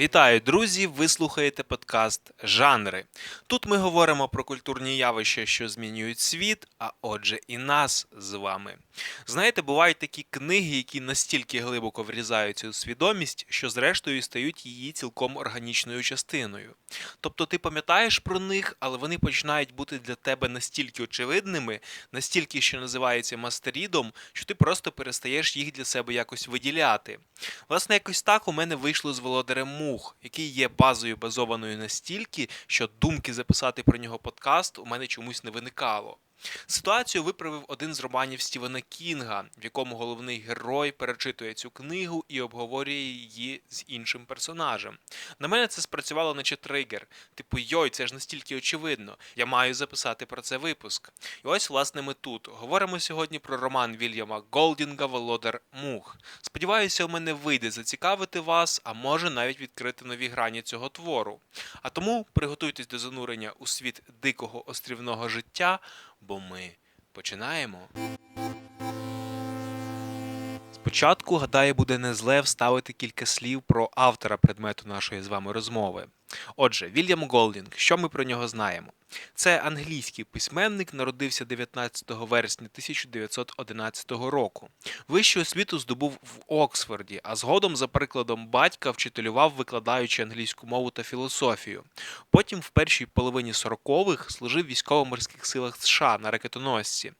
Вітаю, друзі! Ви слухаєте подкаст Жанри. Тут ми говоримо про культурні явища, що змінюють світ, а отже, і нас з вами. Знаєте, бувають такі книги, які настільки глибоко врізаються у свідомість, що зрештою стають її цілком органічною частиною. Тобто ти пам'ятаєш про них, але вони починають бути для тебе настільки очевидними, настільки, що називається мастерідом, що ти просто перестаєш їх для себе якось виділяти. Власне, якось так у мене вийшло з володарем мух, який є базою базованою настільки, що думки записати про нього подкаст у мене чомусь не виникало. Ситуацію виправив один з романів Стівена Кінга, в якому головний герой перечитує цю книгу і обговорює її з іншим персонажем. На мене це спрацювало наче тригер. Типу, йой, це ж настільки очевидно. Я маю записати про це випуск. І ось, власне, ми тут. Говоримо сьогодні про роман Вільяма Голдінга Володар Мух. Сподіваюся, у мене вийде зацікавити вас, а може навіть відкрити нові грані цього твору. А тому приготуйтесь до занурення у світ дикого острівного життя, бо ми починаємо. Спочатку, гадаю, буде не зле вставити кілька слів про автора предмету нашої з вами розмови. Отже, Вільям Голдінг, що ми про нього знаємо? Це англійський письменник, народився 19 вересня 1911 року. Вищу освіту здобув в Оксфорді, а згодом, за прикладом батька, вчителював, викладаючи англійську мову та філософію. Потім, в першій половині 40-х, служив в військово-морських силах США на ракетоносці.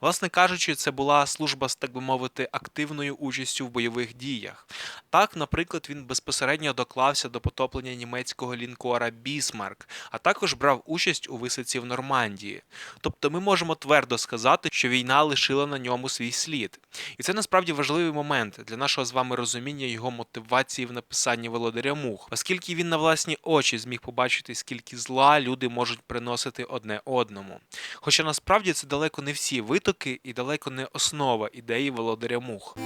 Власне кажучи, це була служба з, так би мовити, активною участю в бойових діях. Так, наприклад, він безпосередньо доклався до потоплення німецького лінкора Бісмарк, а також брав участь у висадці в Нормандії. Тобто ми можемо твердо сказати, що війна лишила на ньому свій слід. І це насправді важливий момент для нашого з вами розуміння його мотивації в написанні володаря мух, оскільки він на власні очі зміг побачити, скільки зла люди можуть приносити одне одному. Хоча насправді це далеко не всі витоки і далеко не основа ідеї володаря мух.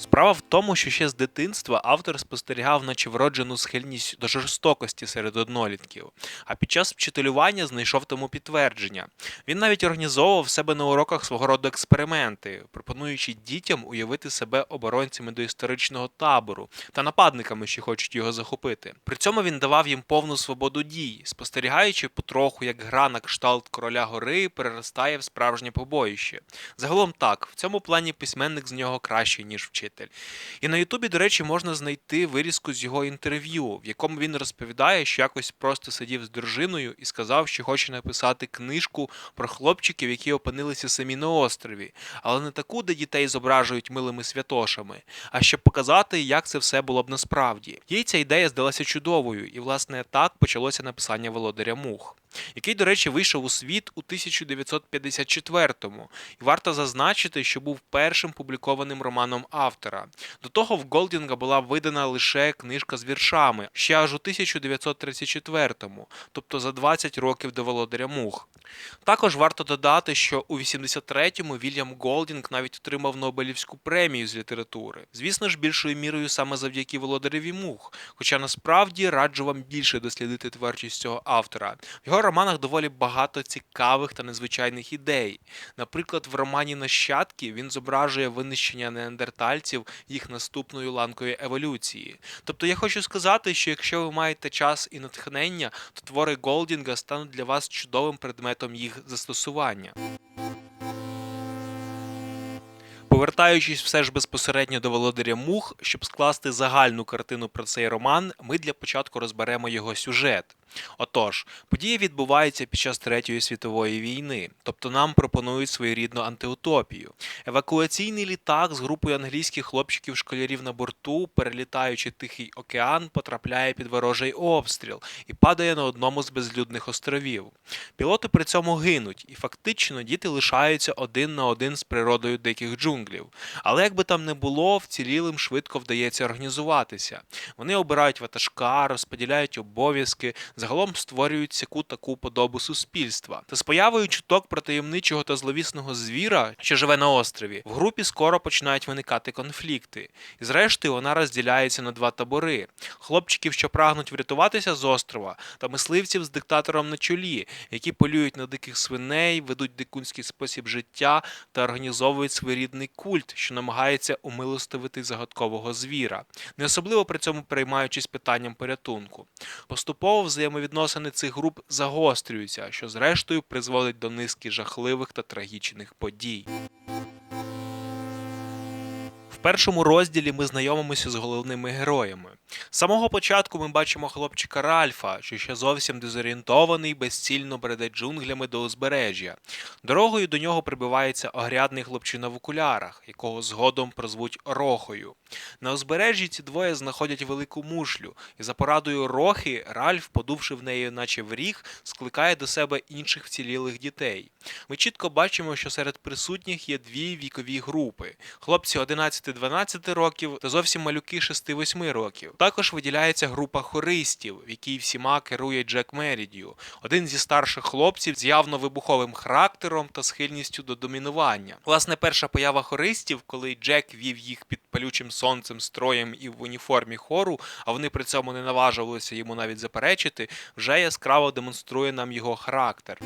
Справа в тому, що ще з дитинства автор спостерігав наче вроджену схильність до жорстокості серед однолітків, а під час вчителювання знайшов тому підтвердження. Він навіть організовував в себе на уроках свого роду експерименти, пропонуючи дітям уявити себе оборонцями до історичного табору та нападниками, що хочуть його захопити. При цьому він давав їм повну свободу дій, спостерігаючи потроху, як гра на кшталт короля гори переростає в справжнє побоїще. Загалом так, в цьому плані письменник з нього кращий, ніж вчитель. І на Ютубі, до речі, можна знайти вирізку з його інтерв'ю, в якому він розповідає, що якось просто сидів з дружиною і сказав, що хоче написати книжку про хлопчиків, які опинилися самі на острові, але не таку, де дітей зображують милими святошами, а щоб показати, як це все було б насправді. Їй ця ідея здалася чудовою, і власне так почалося написання Володаря Мух. Який, до речі, вийшов у світ у 1954-му, і варто зазначити, що був першим публікованим романом автора. До того в Голдінга була видана лише книжка з віршами ще аж у 1934-му, тобто за 20 років до Володаря Мух. Також варто додати, що у 83-му Вільям Голдінг навіть отримав Нобелівську премію з літератури. Звісно ж, більшою мірою саме завдяки Володареві Мух, хоча насправді раджу вам більше дослідити творчість цього автора. В його романах доволі багато цікавих та незвичайних ідей. Наприклад, в романі Нащадки він зображує винищення неандертальців їх наступною ланкою еволюції. Тобто я хочу сказати, що якщо ви маєте час і натхнення, то твори Голдінга стануть для вас чудовим предметом їх застосування. Повертаючись все ж безпосередньо до володаря мух, щоб скласти загальну картину про цей роман, ми для початку розберемо його сюжет. Отож, події відбуваються під час Третьої світової війни, тобто нам пропонують своєрідну антиутопію. Евакуаційний літак з групою англійських хлопчиків-школярів на борту, перелітаючи Тихий океан, потрапляє під ворожий обстріл і падає на одному з безлюдних островів. Пілоти при цьому гинуть, і фактично діти лишаються один на один з природою диких джунглів. Але як би там не було, вцілілим швидко вдається організуватися. Вони обирають ватажка, розподіляють обов'язки, загалом створюють сяку таку подобу суспільства. Та з появою чуток про таємничого та зловісного звіра, що живе на острові, в групі скоро починають виникати конфлікти. І зрештою вона розділяється на два табори: хлопчиків, що прагнуть врятуватися з острова, та мисливців з диктатором на чолі, які полюють на диких свиней, ведуть дикунський спосіб життя та організовують своєрідний культ, що намагається умилостивити загадкового звіра, не особливо при цьому переймаючись питанням порятунку. Поступово взаємовідносини цих груп загострюються, що зрештою призводить до низки жахливих та трагічних подій. Першому розділі ми знайомимося з головними героями. З самого початку ми бачимо хлопчика Ральфа, що ще зовсім дезорієнтований, безцільно бреде джунглями до узбережжя. Дорогою до нього прибивається огрядний хлопчина в окулярах, якого згодом прозвуть Рохою. На узбережжі ці двоє знаходять велику мушлю, і за порадою Рохи Ральф, подувши в неї, наче в ріг, скликає до себе інших вцілілих дітей. Ми чітко бачимо, що серед присутніх є дві вікові групи: хлопці 11-12 років та зовсім малюки 6-8 років. Також виділяється група хористів, в якій всіма керує Джек Мерідію, один зі старших хлопців з явно вибуховим характером та схильністю до домінування. Власне, перша поява хористів, коли Джек вів їх під палючим сонцем, строєм і в уніформі хору, а вони при цьому не наважувалися йому навіть заперечити, вже яскраво демонструє нам його характер.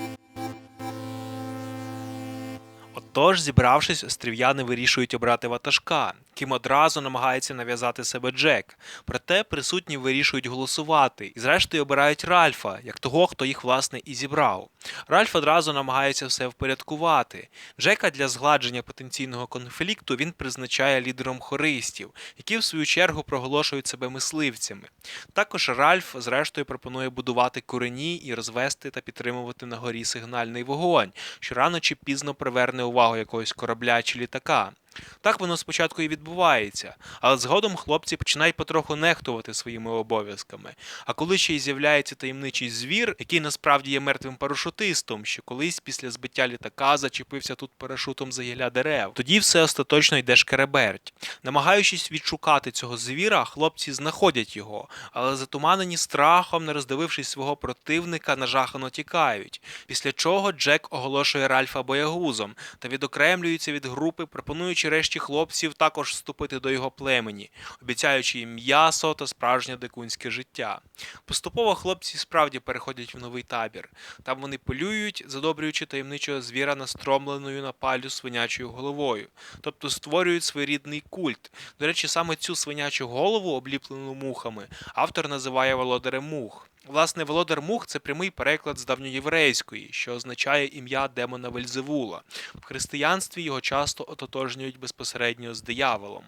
Отож, зібравшись, острів'яни вирішують обрати ватажка, ким одразу намагається нав'язати себе Джек. Проте присутні вирішують голосувати і, зрештою, обирають Ральфа, як того, хто їх власне і зібрав. Ральф одразу намагається все впорядкувати. Джека для згладження потенційного конфлікту він призначає лідером хористів, які в свою чергу проголошують себе мисливцями. Також Ральф, зрештою, пропонує будувати курені і розвести та підтримувати на горі сигнальний вогонь, що рано чи пізно приверне увагу якогось корабля чи літака. Так воно спочатку і відбувається, але згодом хлопці починають потроху нехтувати своїми обов'язками. А коли ще й з'являється таємничий звір, який насправді є мертвим парашутистом, що колись після збиття літака зачепився тут парашутом за гілля дерев, тоді все остаточно йде шкереберть. Намагаючись відшукати цього звіра, хлопці знаходять його, але затуманені страхом, не роздивившись свого противника, нажахано тікають. Після чого Джек оголошує Ральфа боягузом та відокремлюється від групи, пропонуючи решті хлопців також вступити до його племені, обіцяючи їм м'ясо та справжнє дикунське життя. Поступово хлопці справді переходять в новий табір. Там вони полюють, задобрюючи таємничого звіра настромленою на палю свинячою головою, тобто створюють своєрідний культ. До речі, саме цю свинячу голову, обліплену мухами, автор називає володарем мух. Власне, володар мух це прямий переклад з давньоєврейської, що означає ім'я демона Вельзевула. В християнстві його часто ототожнюють безпосередньо з дияволом.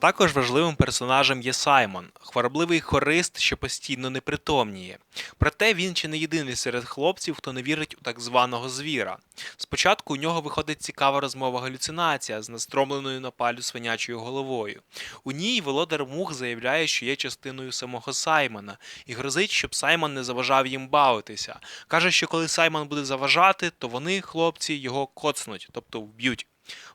Також важливим персонажем є Саймон, хворобливий хорист, що постійно непритомніє. Проте він чи не єдиний серед хлопців, хто не вірить у так званого звіра. Спочатку у нього виходить цікава розмова галюцинація з настромленою на палю свинячою головою. У ній володар мух заявляє, що є частиною самого Саймона, і грозить, щоб Саймон не заважав їм бавитися. Каже, що коли Саймон буде заважати, то вони, хлопці, його коцнуть, тобто вб'ють.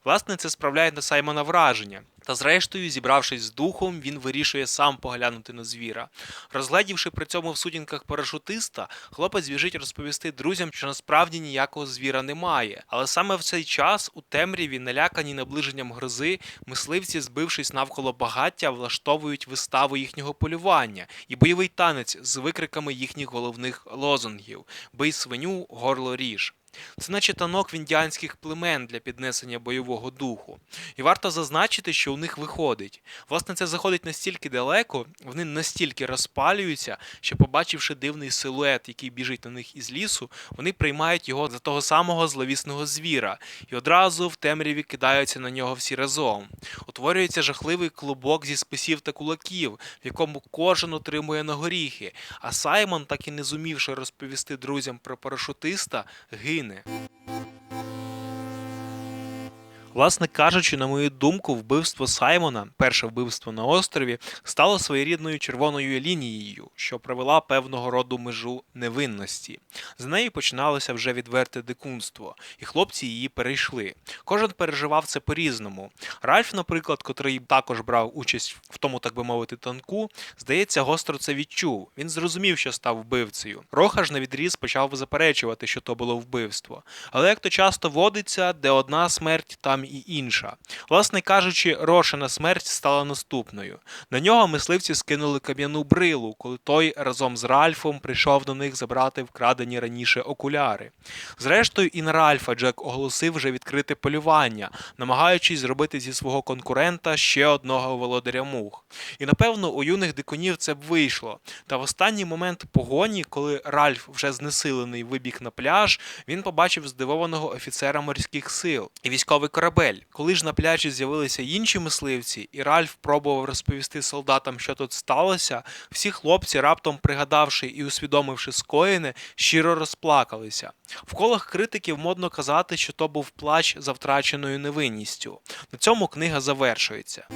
Власне, це справляє на Саймона враження. Та зрештою, зібравшись з духом, він вирішує сам поглянути на звіра. Розгледівши при цьому в сутінках парашутиста, хлопець біжить розповісти друзям, що насправді ніякого звіра немає. Але саме в цей час у темряві, налякані наближенням грози, мисливці, збившись навколо багаття, влаштовують виставу їхнього полювання і бойовий танець з викриками їхніх головних лозунгів: Бий свиню, горло ріж. Це наче танок індіанських племен для піднесення бойового духу. І варто зазначити, що у них виходить. Власне, це заходить настільки далеко, вони настільки розпалюються, що, побачивши дивний силует, який біжить на них із лісу, вони приймають його за того самого зловісного звіра, і одразу в темряві кидаються на нього всі разом. Утворюється жахливий клубок зі списів та кулаків, в якому кожен отримує на горіхи, а Саймон, так і не зумівши розповісти друзям про парашутиста, гине. України. Власне кажучи, на мою думку, вбивство Саймона, перше вбивство на острові, стало своєрідною червоною лінією, що провела певного роду межу невинності. З неї починалося вже відверте дикунство, і хлопці її перейшли. Кожен переживав це по-різному. Ральф, наприклад, котрий також брав участь в тому, так би мовити, танку, здається, гостро це відчув. Він зрозумів, що став вбивцею. Роха ж на відріз почав заперечувати, що то було вбивство. Але як то часто водиться, де одна смерть, там і інша. Власне кажучи, Рошина смерть стала наступною. На нього мисливці скинули кам'яну брилу, коли той разом з Ральфом прийшов до них забрати вкрадені раніше окуляри. Зрештою, і на Ральфа Джек оголосив вже відкрите полювання, намагаючись зробити зі свого конкурента ще одного володаря мух. І напевно у юних дикунів це б вийшло. Та в останній момент погоні, коли Ральф вже знесилений вибіг на пляж, він побачив здивованого офіцера морських сил і військовий корабель. Коли ж на пляжі з'явилися інші мисливці, і Ральф пробував розповісти солдатам, що тут сталося, всі хлопці, раптом пригадавши і усвідомивши скоєне, щиро розплакалися. В колах критиків модно казати, що то був плач за втраченою невинністю. На цьому книга завершується.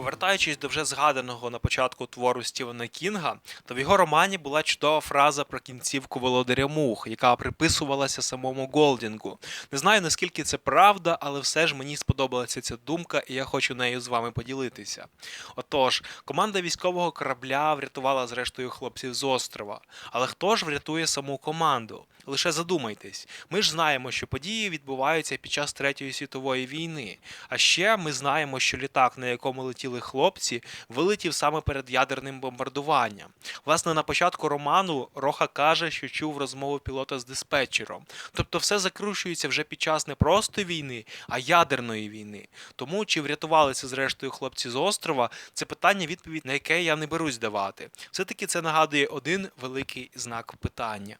Повертаючись до вже згаданого на початку твору Стівена Кінга, то в його романі була чудова фраза про кінцівку володаря мух, яка приписувалася самому Голдінгу. Не знаю наскільки це правда, але все ж мені сподобалася ця думка, і я хочу нею з вами поділитися. Отож, команда військового корабля врятувала зрештою хлопців з острова. Але хто ж врятує саму команду? Лише задумайтесь, ми ж знаємо, що події відбуваються під час Третьої світової війни. А ще ми знаємо, що літак, на якому летіли хлопці, вилетів саме перед ядерним бомбардуванням. Власне, на початку роману Роха каже, що чув розмову пілота з диспетчером. Тобто все закручується вже під час не просто війни, а ядерної війни. Тому чи врятувалися зрештою хлопці з острова, це питання, відповідь на яке я не берусь давати. Все-таки це нагадує один великий знак питання.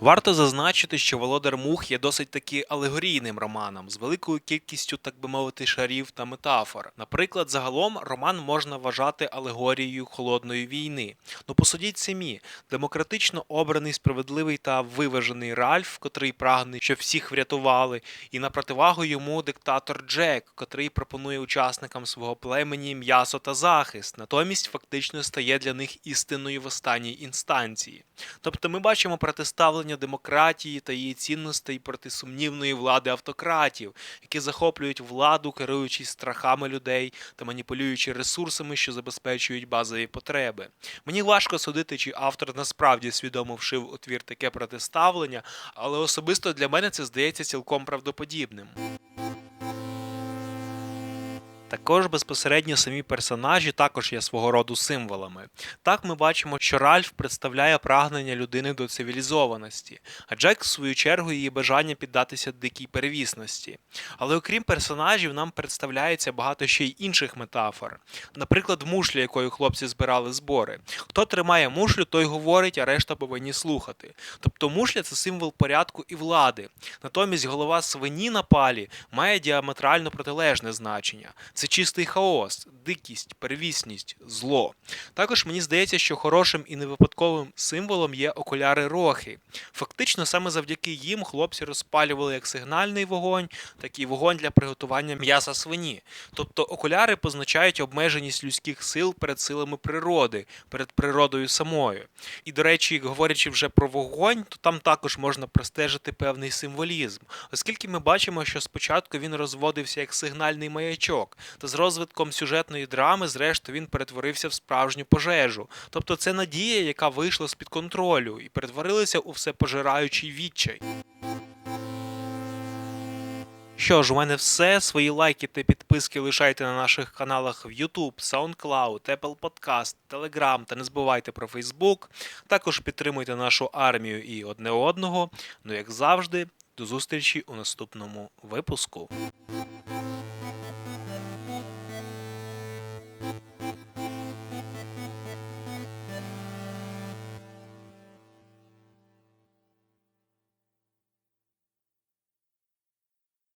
Варто зазначити, що Володар Мух є досить таки алегорійним романом з великою кількістю, так би мовити, шарів та метафор. Наприклад, загалом роман можна вважати алегорією холодної війни. Ну посудіть самі, демократично обраний, справедливий та виважений Ральф, котрий прагне, щоб всіх врятували, і на противагу йому диктатор Джек, котрий пропонує учасникам свого племені м'ясо та захист, натомість фактично стає для них істиною в останній інстанції. Тобто ми бачимо протиставлення демократії та її цінностей проти сумнівної влади автократів, які захоплюють владу, керуючись страхами людей та маніпулюючи ресурсами, що забезпечують базові потреби. Мені важко судити, чи автор насправді свідомо вшив у твір таке протиставлення, але особисто для мене це здається цілком правдоподібним. Також безпосередньо самі персонажі також є свого роду символами. Так ми бачимо, що Ральф представляє прагнення людини до цивілізованості, а Джек, в свою чергу, її бажання піддатися дикій перевісності. Але окрім персонажів, нам представляється багато ще й інших метафор. Наприклад, мушлі, якою хлопці збирали збори. Хто тримає мушлю, той говорить, а решта повинні слухати. Тобто мушля це символ порядку і влади. Натомість голова свині на палі має діаметрально протилежне значення. Це чистий хаос, дикість, первісність, зло. Також мені здається, що хорошим і невипадковим символом є окуляри рохи. Фактично, саме завдяки їм хлопці розпалювали як сигнальний вогонь, так і вогонь для приготування м'яса свині. Тобто окуляри позначають обмеженість людських сил перед силами природи, перед природою самою. І, до речі, говорячи вже про вогонь, то там також можна простежити певний символізм, оскільки ми бачимо, що спочатку він розводився як сигнальний маячок, та з розвитком сюжетної драми, зрештою, він перетворився в справжню пожежу. Тобто це надія, яка вийшла з-під контролю і перетворилася у всепожираючий відчай. Що ж, у мене все. Свої лайки та підписки лишайте на наших каналах в YouTube, SoundCloud, Apple Podcast, Telegram та не забувайте про Facebook. Також підтримуйте нашу армію і одне одного. Ну, як завжди, до зустрічі у наступному випуску.